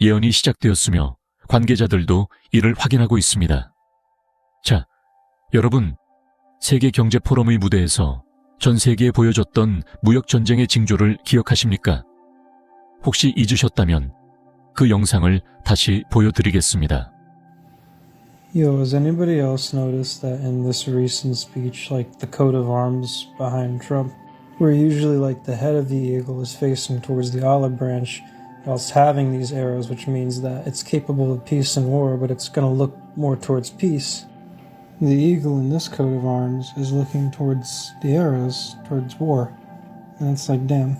예언이 시작되었으며 관계자들도 이를 확인하고 있습니다. 자, 여러분, 세계 경제 포럼의 무대에서 전 세계에 보여줬던 무역 전쟁의 징조를 기억하십니까? 혹시 잊으셨다면 그 영상을 다시 보여드리겠습니다. Yo, has anybody else noticed that in this recent speech, like the coat of arms behind Trump, where usually like the head of the eagle is facing towards the olive branch, while it's having these arrows, which means that it's capable of peace and war, but it's going to look more towards peace. The eagle in this coat of arms is looking towards the arrows, towards war. And it's like, damn,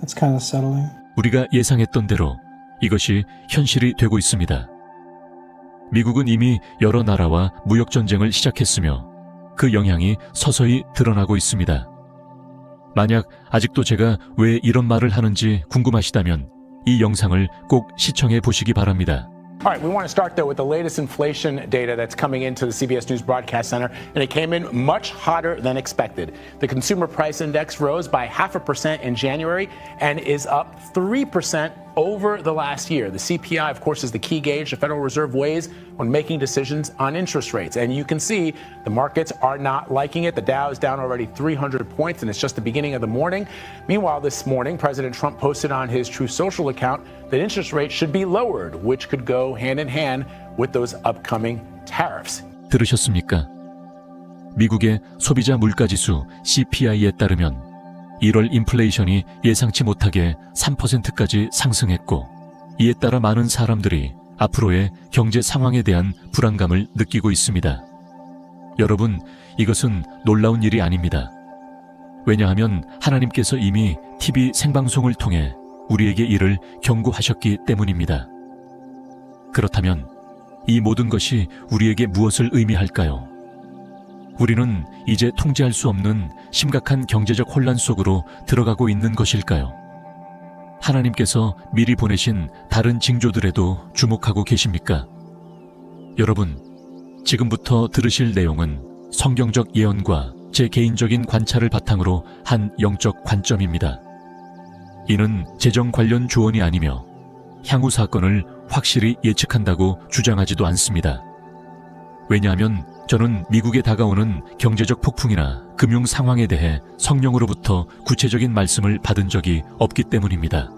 that's kind of settling. 우리가 예상했던 대로 이것이 현실이 되고 있습니다. 미국은 이미 여러 나라와 무역 전쟁을 시작했으며 그 영향이 서서히 드러나고 있습니다. 만약 아직도 제가 왜 이런 말을 하는지 궁금하시다면 이 영상을 꼭 시청해 보시기 바랍니다. All right, we want to start though with the latest inflation data that's coming into the CBS News Broadcast Center, and it came in much hotter than expected. The consumer price index rose by half a percent in January and is up 3% over the last year. The CPI, of course, is the key gauge the Federal Reserve weighs when making decisions on interest rates. And you can see the markets are not liking it. The Dow is down already 300 points, and it's just the beginning of the morning. Meanwhile, this morning, President Trump posted on his True Social account that interest rates should be lowered, which could go hand in hand with those upcoming tariffs. 들으셨습니까? 미국의 소비자 물가지수 CPI에 따르면 1월 인플레이션이 예상치 못하게 3%까지 상승했고 이에 따라 많은 사람들이 앞으로의 경제 상황에 대한 불안감을 느끼고 있습니다. 여러분, 이것은 놀라운 일이 아닙니다. 왜냐하면 하나님께서 이미 TV 생방송을 통해 우리에게 이를 경고하셨기 때문입니다. 그렇다면 이 모든 것이 우리에게 무엇을 의미할까요? 우리는 이제 통제할 수 없는 심각한 경제적 혼란 속으로 들어가고 있는 것일까요? 하나님께서 미리 보내신 다른 징조들에도 주목하고 계십니까? 여러분, 지금부터 들으실 내용은 성경적 예언과 제 개인적인 관찰을 바탕으로 한 영적 관점입니다. 이는 재정 관련 조언이 아니며 향후 사건을 확실히 예측한다고 주장하지도 않습니다. 왜냐하면 저는 미국에 다가오는 경제적 폭풍이나 금융 상황에 대해 성령으로부터 구체적인 말씀을 받은 적이 없기 때문입니다.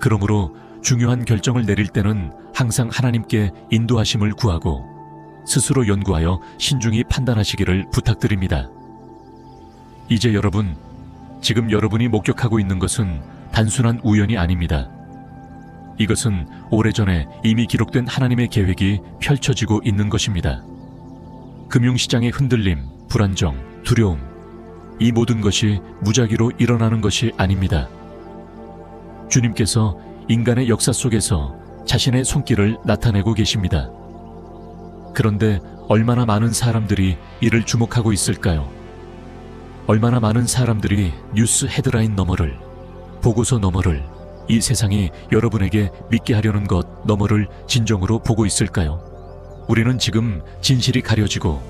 그러므로 중요한 결정을 내릴 때는 항상 하나님께 인도하심을 구하고 스스로 연구하여 신중히 판단하시기를 부탁드립니다. 이제 여러분, 지금 여러분이 목격하고 있는 것은 단순한 우연이 아닙니다. 이것은 오래전에 이미 기록된 하나님의 계획이 펼쳐지고 있는 것입니다. 금융시장의 흔들림, 불안정, 두려움, 이 모든 것이 무작위로 일어나는 것이 아닙니다. 주님께서 인간의 역사 속에서 자신의 손길을 나타내고 계십니다. 그런데 얼마나 많은 사람들이 이를 주목하고 있을까요? 얼마나 많은 사람들이 뉴스 헤드라인 너머를, 보고서 너머를, 이 세상이 여러분에게 믿게 하려는 것 너머를 진정으로 보고 있을까요? 우리는 지금 진실이 가려지고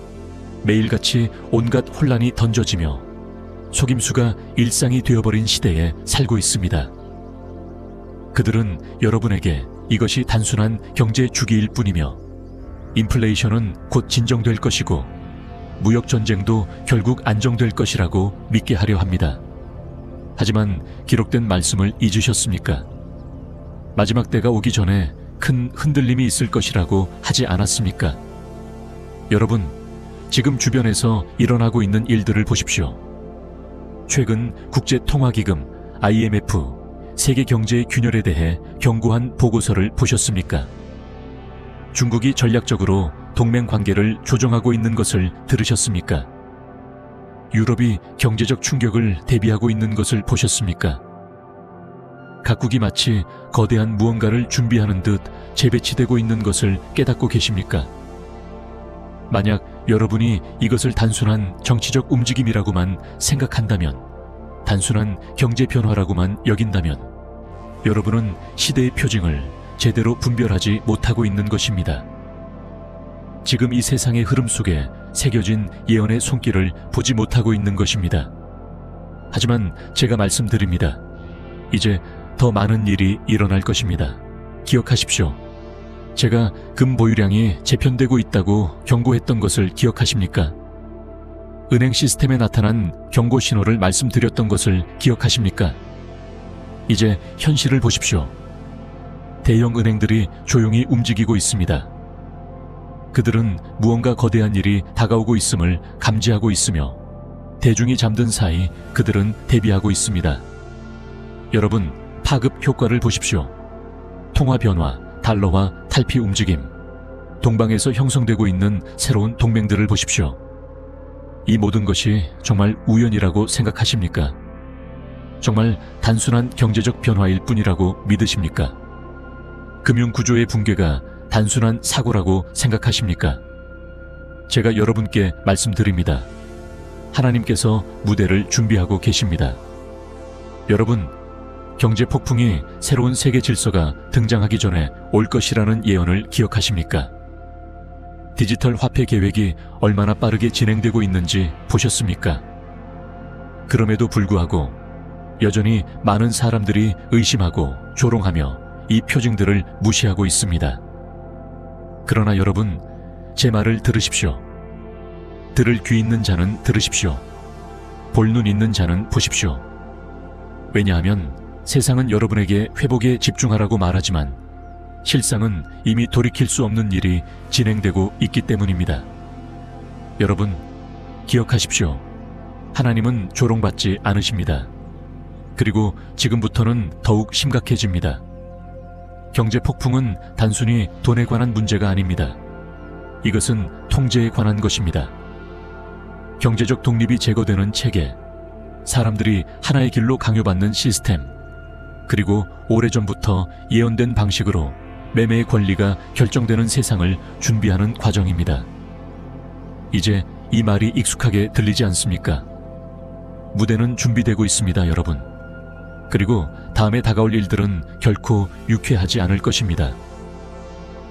매일같이 온갖 혼란이 던져지며 속임수가 일상이 되어버린 시대에 살고 있습니다. 그들은 여러분에게 이것이 단순한 경제 주기일 뿐이며 인플레이션은 곧 진정될 것이고 무역 전쟁도 결국 안정될 것이라고 믿게 하려 합니다. 하지만 기록된 말씀을 잊으셨습니까? 마지막 때가 오기 전에 큰 흔들림이 있을 것이라고 하지 않았습니까? 여러분, 지금 주변에서 일어나고 있는 일들을 보십시오. 최근 국제통화기금 IMF 세계 경제의 균열에 대해 경고한 보고서를 보셨습니까? 중국이 전략적으로 동맹 관계를 조정하고 있는 것을 들으셨습니까? 유럽이 경제적 충격을 대비하고 있는 것을 보셨습니까? 각국이 마치 거대한 무언가를 준비하는 듯 재배치되고 있는 것을 깨닫고 계십니까? 만약 여러분이 이것을 단순한 정치적 움직임이라고만 생각한다면, 단순한 경제 변화라고만 여긴다면, 여러분은 시대의 표징을 제대로 분별하지 못하고 있는 것입니다. 지금 이 세상의 흐름 속에 새겨진 예언의 손길을 보지 못하고 있는 것입니다. 하지만 제가 말씀드립니다. 이제 더 많은 일이 일어날 것입니다. 기억하십시오. 제가 금 보유량이 재편되고 있다고 경고했던 것을 기억하십니까? 은행 시스템에 나타난 경고 신호를 말씀드렸던 것을 기억하십니까? 이제 현실을 보십시오. 대형 은행들이 조용히 움직이고 있습니다. 그들은 무언가 거대한 일이 다가오고 있음을 감지하고 있으며 대중이 잠든 사이 그들은 대비하고 있습니다. 여러분, 파급 효과를 보십시오. 통화 변화, 달러와 탈피 움직임, 동방에서 형성되고 있는 새로운 동맹들을 보십시오. 이 모든 것이 정말 우연이라고 생각하십니까? 정말 단순한 경제적 변화일 뿐이라고 믿으십니까? 금융 구조의 붕괴가 단순한 사고라고 생각하십니까? 제가 여러분께 말씀드립니다. 하나님께서 무대를 준비하고 계십니다. 여러분, 경제 폭풍이 새로운 세계 질서가 등장하기 전에 올 것이라는 예언을 기억하십니까? 디지털 화폐 계획이 얼마나 빠르게 진행되고 있는지 보셨습니까? 그럼에도 불구하고 여전히 많은 사람들이 의심하고 조롱하며 이 표징들을 무시하고 있습니다. 그러나 여러분, 제 말을 들으십시오. 들을 귀 있는 자는 들으십시오. 볼 눈 있는 자는 보십시오. 왜냐하면 세상은 여러분에게 회복에 집중하라고 말하지만 실상은 이미 돌이킬 수 없는 일이 진행되고 있기 때문입니다. 여러분, 기억하십시오. 하나님은 조롱받지 않으십니다. 그리고 지금부터는 더욱 심각해집니다. 경제 폭풍은 단순히 돈에 관한 문제가 아닙니다. 이것은 통제에 관한 것입니다. 경제적 독립이 제거되는 체계, 사람들이 하나의 길로 강요받는 시스템, 그리고 오래전부터 예언된 방식으로 매매의 권리가 결정되는 세상을 준비하는 과정입니다. 이제 이 말이 익숙하게 들리지 않습니까? 무대는 준비되고 있습니다, 여러분. 그리고 다음에 다가올 일들은 결코 유쾌하지 않을 것입니다.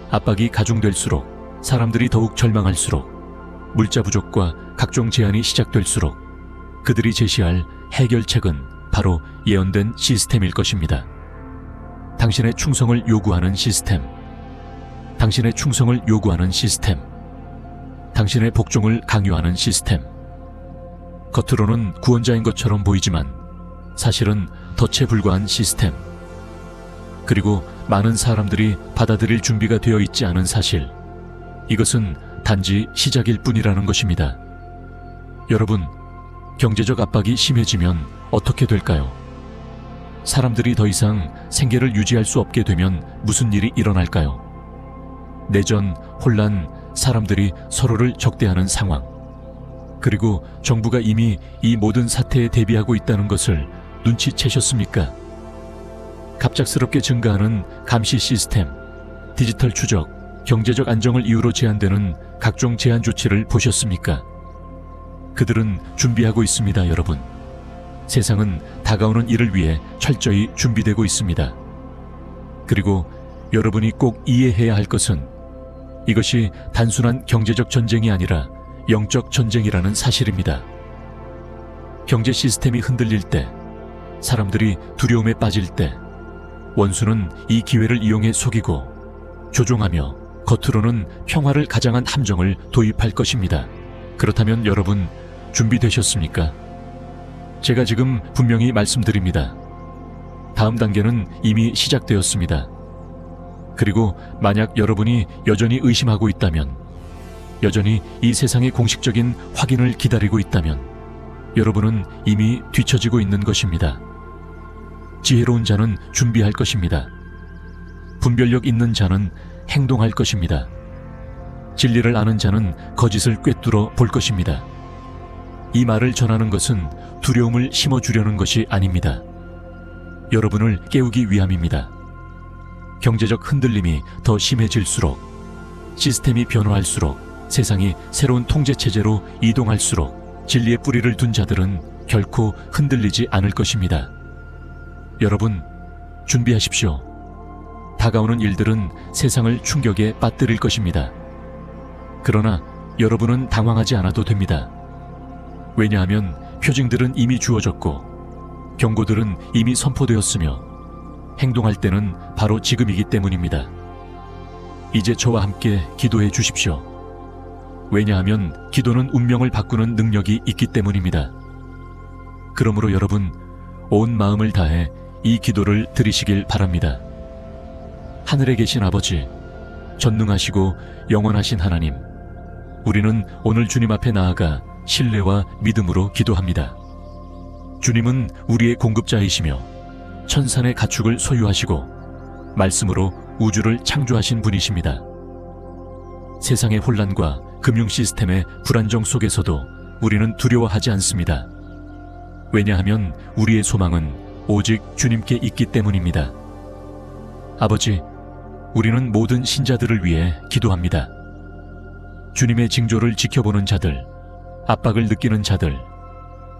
압박이 가중될수록 사람들이 더욱 절망할수록 물자 부족과 각종 제한이 시작될수록 그들이 제시할 해결책은 바로 예언된 시스템일 것입니다. 당신의 충성을 요구하는 시스템. 당신의 충성을 요구하는 시스템. 당신의 복종을 강요하는 시스템. 겉으로는 구원자인 것처럼 보이지만 사실은 덫에 불과한 시스템. 그리고 많은 사람들이 받아들일 준비가 되어 있지 않은 사실. 이것은 단지 시작일 뿐이라는 것입니다. 여러분, 경제적 압박이 심해지면 어떻게 될까요? 사람들이 더 이상 생계를 유지할 수 없게 되면 무슨 일이 일어날까요? 내전, 혼란, 사람들이 서로를 적대하는 상황. 그리고 정부가 이미 이 모든 사태에 대비하고 있다는 것을 눈치채셨습니까? 갑작스럽게 증가하는 감시 시스템, 디지털 추적, 경제적 안정을 이유로 제한되는 각종 제한 조치를 보셨습니까? 그들은 준비하고 있습니다, 여러분. 세상은 다가오는 일을 위해 철저히 준비되고 있습니다. 그리고 여러분이 꼭 이해해야 할 것은 이것이 단순한 경제적 전쟁이 아니라 영적 전쟁이라는 사실입니다. 경제 시스템이 흔들릴 때, 사람들이 두려움에 빠질 때, 원수는 이 기회를 이용해 속이고 조종하며 겉으로는 평화를 가장한 함정을 도입할 것입니다. 그렇다면 여러분 준비되셨습니까? 제가 지금 분명히 말씀드립니다. 다음 단계는 이미 시작되었습니다. 그리고 만약 여러분이 여전히 의심하고 있다면, 여전히 이 세상의 공식적인 확인을 기다리고 있다면, 여러분은 이미 뒤처지고 있는 것입니다. 지혜로운 자는 준비할 것입니다. 분별력 있는 자는 행동할 것입니다. 진리를 아는 자는 거짓을 꿰뚫어 볼 것입니다. 이 말을 전하는 것은 두려움을 심어주려는 것이 아닙니다. 여러분을 깨우기 위함입니다. 경제적 흔들림이 더 심해질수록, 시스템이 변화할수록, 세상이 새로운 통제체제로 이동할수록 진리의 뿌리를 둔 자들은 결코 흔들리지 않을 것입니다. 여러분, 준비하십시오. 다가오는 일들은 세상을 충격에 빠뜨릴 것입니다. 그러나 여러분은 당황하지 않아도 됩니다. 왜냐하면 표징들은 이미 주어졌고 경고들은 이미 선포되었으며 행동할 때는 바로 지금이기 때문입니다. 이제 저와 함께 기도해 주십시오. 왜냐하면 기도는 운명을 바꾸는 능력이 있기 때문입니다. 그러므로 여러분, 온 마음을 다해 이 기도를 드리시길 바랍니다. 하늘에 계신 아버지, 전능하시고 영원하신 하나님, 우리는 오늘 주님 앞에 나아가 신뢰와 믿음으로 기도합니다. 주님은 우리의 공급자이시며 천산의 가축을 소유하시고 말씀으로 우주를 창조하신 분이십니다. 세상의 혼란과 금융 시스템의 불안정 속에서도 우리는 두려워하지 않습니다. 왜냐하면 우리의 소망은 오직 주님께 있기 때문입니다. 아버지, 우리는 모든 신자들을 위해 기도합니다. 주님의 징조를 지켜보는 자들, 압박을 느끼는 자들,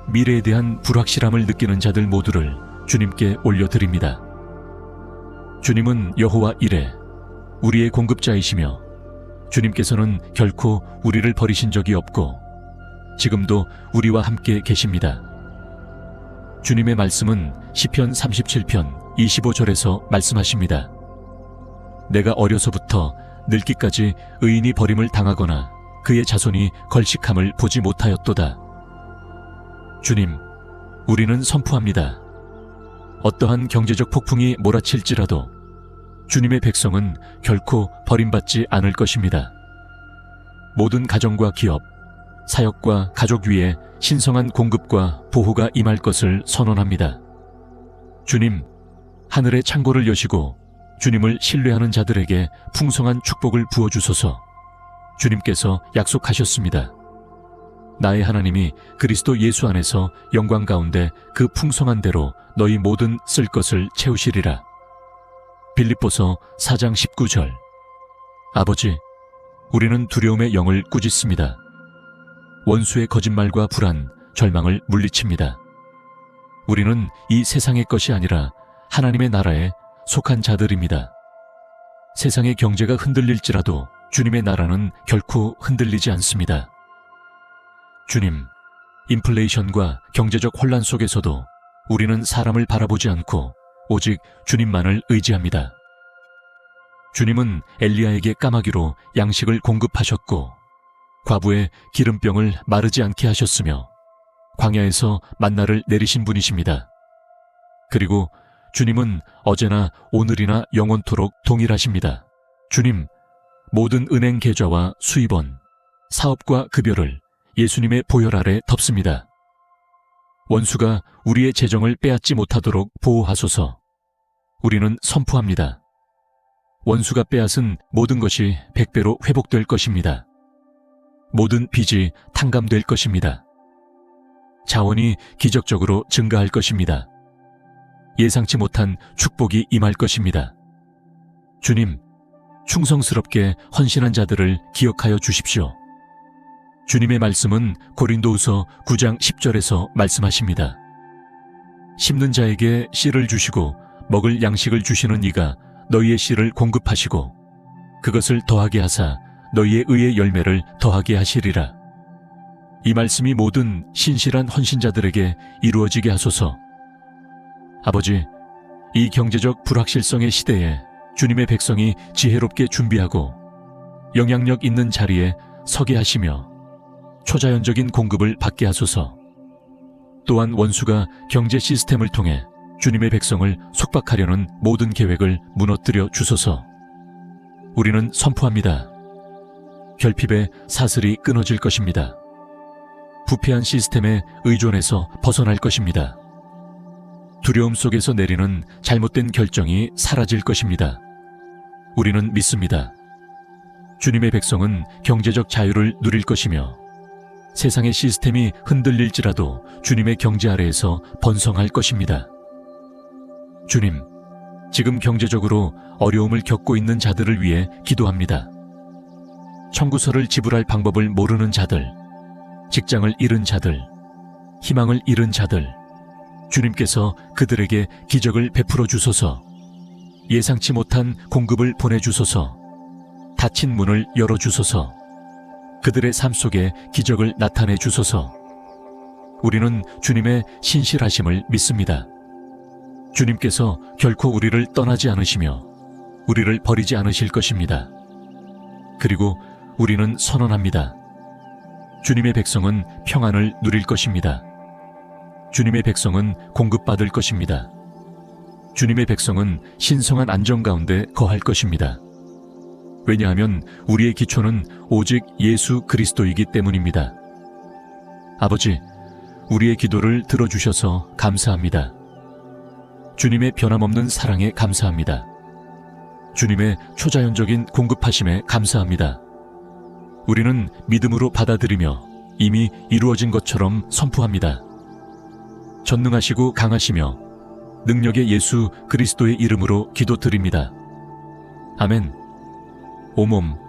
미래에 대한 불확실함을 느끼는 자들 모두를 주님께 올려드립니다. 주님은 여호와 이레, 우리의 공급자이시며 주님께서는 결코 우리를 버리신 적이 없고 지금도 우리와 함께 계십니다. 주님의 말씀은 시편 37편 25절에서 말씀하십니다. 내가 어려서부터 늙기까지 의인이 버림을 당하거나 그의 자손이 걸식함을 보지 못하였도다. 주님, 우리는 선포합니다. 어떠한 경제적 폭풍이 몰아칠지라도 주님의 백성은 결코 버림받지 않을 것입니다. 모든 가정과 기업, 사역과 가족 위에 신성한 공급과 보호가 임할 것을 선언합니다. 주님, 하늘의 창고를 여시고 주님을 신뢰하는 자들에게 풍성한 축복을 부어주소서 주님께서 약속하셨습니다. 나의 하나님이 그리스도 예수 안에서 영광 가운데 그 풍성한 대로 너희 모든 쓸 것을 채우시리라. 빌립보서 4장 19절 아버지, 우리는 두려움의 영을 꾸짖습니다. 원수의 거짓말과 불안, 절망을 물리칩니다. 우리는 이 세상의 것이 아니라 하나님의 나라에 속한 자들입니다. 세상의 경제가 흔들릴지라도 주님의 나라는 결코 흔들리지 않습니다. 주님, 인플레이션과 경제적 혼란 속에서도 우리는 사람을 바라보지 않고 오직 주님만을 의지합니다. 주님은 엘리야에게 까마귀로 양식을 공급하셨고 과부의 기름병을 마르지 않게 하셨으며 광야에서 만나를 내리신 분이십니다. 그리고 주님은 어제나 오늘이나 영원토록 동일하십니다. 주님, 모든 은행 계좌와 수입원, 사업과 급여를 예수님의 보혈 아래 덮습니다. 원수가 우리의 재정을 빼앗지 못하도록 보호하소서. 우리는 선포합니다. 원수가 빼앗은 모든 것이 백배로 회복될 것입니다. 모든 빚이 탕감될 것입니다. 자원이 기적적으로 증가할 것입니다. 예상치 못한 축복이 임할 것입니다. 주님, 충성스럽게 헌신한 자들을 기억하여 주십시오. 주님의 말씀은 고린도후서 9장 10절에서 말씀하십니다. 심는 자에게 씨를 주시고 먹을 양식을 주시는 이가 너희의 씨를 공급하시고 그것을 더하게 하사 너희의 의의 열매를 더하게 하시리라. 이 말씀이 모든 신실한 헌신자들에게 이루어지게 하소서. 아버지, 이 경제적 불확실성의 시대에 주님의 백성이 지혜롭게 준비하고 영향력 있는 자리에 서게 하시며 초자연적인 공급을 받게 하소서. 또한 원수가 경제 시스템을 통해 주님의 백성을 속박하려는 모든 계획을 무너뜨려 주소서. 우리는 선포합니다. 결핍의 사슬이 끊어질 것입니다. 부패한 시스템에 의존해서 벗어날 것입니다. 두려움 속에서 내리는 잘못된 결정이 사라질 것입니다. 우리는 믿습니다. 주님의 백성은 경제적 자유를 누릴 것이며 세상의 시스템이 흔들릴지라도 주님의 경제 아래에서 번성할 것입니다. 주님, 지금 경제적으로 어려움을 겪고 있는 자들을 위해 기도합니다. 청구서를 지불할 방법을 모르는 자들, 직장을 잃은 자들, 희망을 잃은 자들, 주님께서 그들에게 기적을 베풀어 주소서, 예상치 못한 공급을 보내주소서, 닫힌 문을 열어주소서, 그들의 삶 속에 기적을 나타내 주소서. 우리는 주님의 신실하심을 믿습니다. 주님께서 결코 우리를 떠나지 않으시며 우리를 버리지 않으실 것입니다. 그리고 우리는 선언합니다. 주님의 백성은 평안을 누릴 것입니다. 주님의 백성은 공급받을 것입니다. 주님의 백성은 신성한 안정 가운데 거할 것입니다. 왜냐하면 우리의 기초는 오직 예수 그리스도이기 때문입니다. 아버지, 우리의 기도를 들어주셔서 감사합니다. 주님의 변함없는 사랑에 감사합니다. 주님의 초자연적인 공급하심에 감사합니다. 우리는 믿음으로 받아들이며 이미 이루어진 것처럼 선포합니다. 전능하시고 강하시며 능력의 예수 그리스도의 이름으로 기도드립니다. 아멘. 오몸